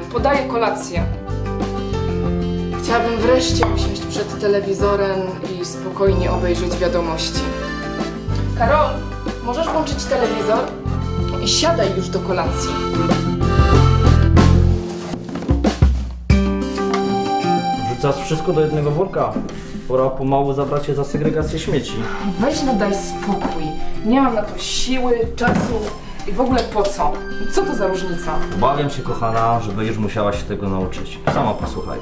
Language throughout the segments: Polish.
Podaję kolację. Chciałabym wreszcie usiąść przed telewizorem i spokojnie obejrzeć wiadomości. Karol, możesz włączyć telewizor? I siadaj już do kolacji. Wrzucasz wszystko do jednego worka. Pora pomału zabrać się za segregację śmieci. Weź no daj spokój. Nie mam na to siły, czasu i w ogóle po co? Co to za różnica? Obawiam się, kochana, że będziesz musiała się tego nauczyć. Sama posłuchaj.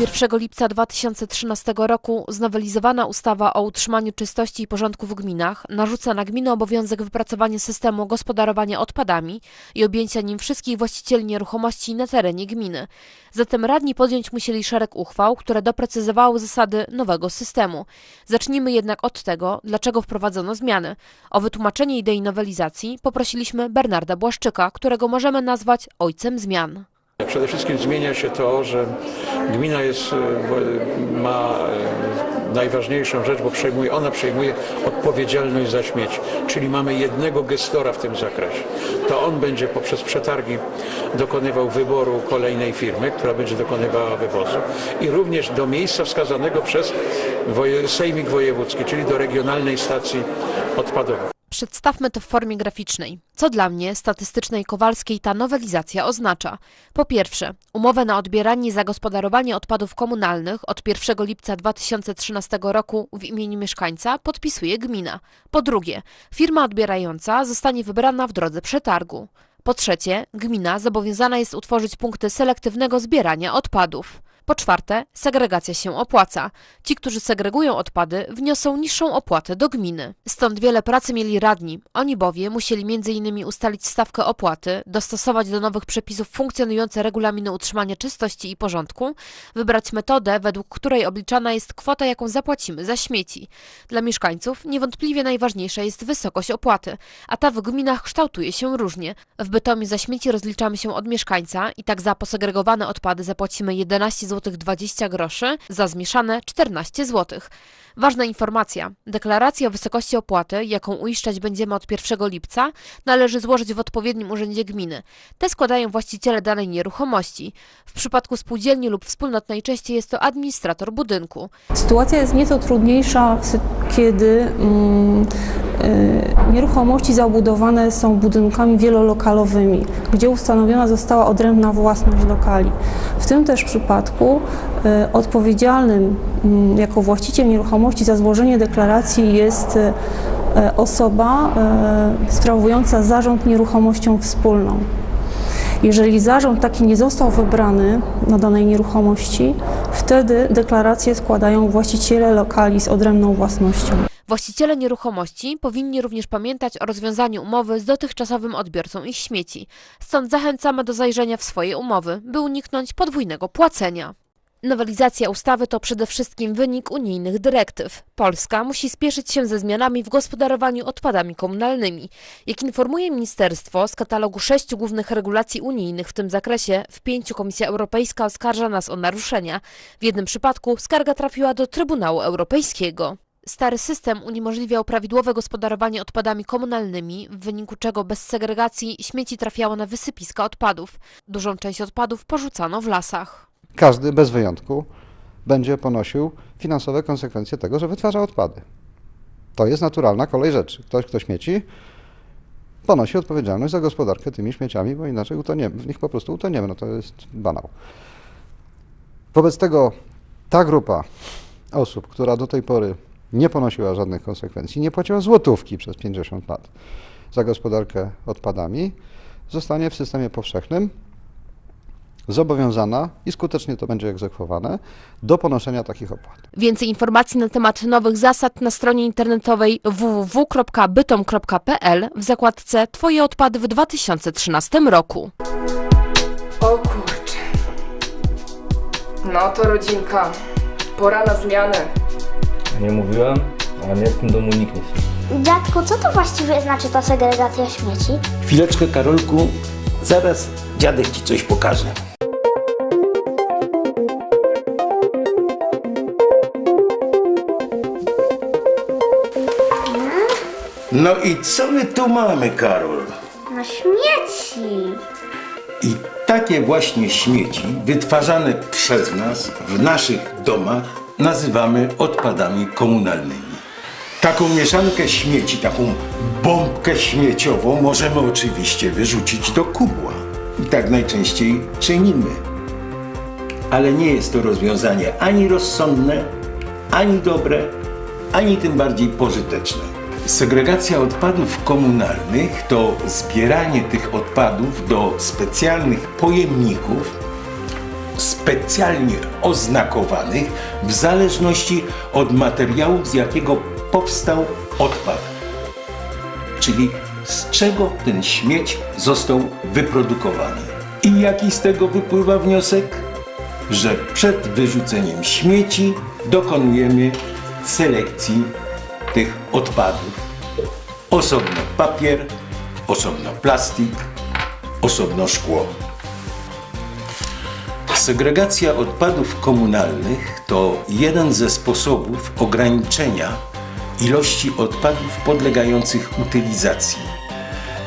1 lipca 2013 roku znowelizowana ustawa o utrzymaniu czystości i porządku w gminach narzuca na gminy obowiązek wypracowania systemu gospodarowania odpadami i objęcia nim wszystkich właścicieli nieruchomości na terenie gminy. Zatem radni podjąć musieli szereg uchwał, które doprecyzowały zasady nowego systemu. Zacznijmy jednak od tego, dlaczego wprowadzono zmiany. O wytłumaczenie idei nowelizacji poprosiliśmy Bernarda Błaszczyka, którego możemy nazwać ojcem zmian. Przede wszystkim zmienia się to, że gmina jest, e, wo- ma e, najważniejszą rzecz, bo przejmuje, ona przejmuje odpowiedzialność za śmieci, czyli mamy jednego gestora w tym zakresie. To on będzie poprzez przetargi dokonywał wyboru kolejnej firmy, która będzie dokonywała wywozu i również do miejsca wskazanego przez Sejmik Wojewódzki, czyli do regionalnej stacji odpadowej. Przedstawmy to w formie graficznej. Co dla mnie, statystycznej Kowalskiej, ta nowelizacja oznacza? Po pierwsze, umowę na odbieranie i zagospodarowanie odpadów komunalnych od 1 lipca 2013 roku w imieniu mieszkańca podpisuje gmina. Po drugie, firma odbierająca zostanie wybrana w drodze przetargu. Po trzecie, gmina zobowiązana jest utworzyć punkty selektywnego zbierania odpadów. Po czwarte, segregacja się opłaca. Ci, którzy segregują odpady, wniosą niższą opłatę do gminy. Stąd wiele pracy mieli radni. Oni bowiem musieli m.in. ustalić stawkę opłaty, dostosować do nowych przepisów funkcjonujące regulaminy utrzymania czystości i porządku, wybrać metodę, według której obliczana jest kwota, jaką zapłacimy za śmieci. Dla mieszkańców niewątpliwie najważniejsza jest wysokość opłaty, a ta w gminach kształtuje się różnie. W Bytomiu za śmieci rozliczamy się od mieszkańca i tak za posegregowane odpady zapłacimy 11 zł 20 groszy, za zmieszane 14 zł. Ważna informacja. Deklarację o wysokości opłaty, jaką uiszczać będziemy od 1 lipca, należy złożyć w odpowiednim urzędzie gminy. Te składają właściciele danej nieruchomości. W przypadku spółdzielni lub wspólnot najczęściej jest to administrator budynku. Sytuacja jest nieco trudniejsza, kiedy mm, y, nieruchomości zabudowane są budynkami wielolokalowymi, gdzie ustanowiona została odrębna własność lokali. W tym też przypadku y, odpowiedzialnym mm, jako właściciel nieruchomości za złożenie deklaracji jest y, osoba y, sprawująca zarząd nieruchomością wspólną. Jeżeli zarząd taki nie został wybrany na danej nieruchomości, wtedy deklaracje składają właściciele lokali z odrębną własnością. Właściciele nieruchomości powinni również pamiętać o rozwiązaniu umowy z dotychczasowym odbiorcą ich śmieci. Stąd zachęcamy do zajrzenia w swoje umowy, by uniknąć podwójnego płacenia. Nowelizacja ustawy to przede wszystkim wynik unijnych dyrektyw. Polska musi spieszyć się ze zmianami w gospodarowaniu odpadami komunalnymi. Jak informuje ministerstwo, z katalogu sześciu głównych regulacji unijnych w tym zakresie, w pięciu Komisja Europejska oskarża nas o naruszenia. W jednym przypadku skarga trafiła do Trybunału Europejskiego. Stary system uniemożliwiał prawidłowe gospodarowanie odpadami komunalnymi, w wyniku czego bez segregacji śmieci trafiało na wysypiska odpadów. Dużą część odpadów porzucano w lasach. każdy bez wyjątku będzie ponosił finansowe konsekwencje tego, że wytwarza odpady. To jest naturalna kolej rzeczy. Ktoś, kto śmieci, ponosi odpowiedzialność za gospodarkę tymi śmieciami, bo inaczej utoniemy, w nich po prostu utoniemy. No to jest banał. Wobec tego ta grupa osób, która do tej pory nie ponosiła żadnych konsekwencji, nie płaciła złotówki przez 50 lat za gospodarkę odpadami, zostanie w systemie powszechnym zobowiązana i skutecznie to będzie egzekwowane do ponoszenia takich opłat. Więcej informacji na temat nowych zasad na stronie internetowej www.bytom.pl w zakładce Twoje odpady w 2013 roku. O kurczę. No to rodzinka. Pora na zmianę. Nie mówiłem, ale mnie w tym domu nikt nie chce. Dziadku, co to właściwie znaczy ta segregacja śmieci? Chwileczkę, Karolku, zaraz dziadek ci coś pokaże. No i co my tu mamy, Karol? No śmieci. I takie właśnie śmieci wytwarzane przez nas w naszych domach nazywamy odpadami komunalnymi. Taką mieszankę śmieci, taką bombkę śmieciową możemy oczywiście wyrzucić do kubła. I tak najczęściej czynimy. Ale nie jest to rozwiązanie ani rozsądne, ani dobre, ani tym bardziej pożyteczne. Segregacja odpadów komunalnych to zbieranie tych odpadów do specjalnych pojemników, specjalnie oznakowanych w zależności od materiału, z jakiego powstał odpad. Czyli z czego ten śmieć został wyprodukowany. I jaki z tego wypływa wniosek? Że przed wyrzuceniem śmieci dokonujemy selekcji tych odpadów. Osobno papier, osobno plastik, osobno szkło. Segregacja odpadów komunalnych to jeden ze sposobów ograniczenia ilości odpadów podlegających utylizacji.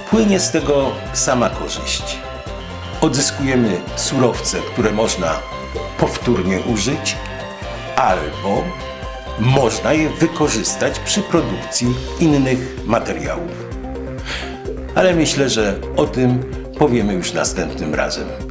Płynie z tego sama korzyść. Odzyskujemy surowce, które można powtórnie użyć, albo można je wykorzystać przy produkcji innych materiałów. Ale myślę, że o tym powiemy już następnym razem.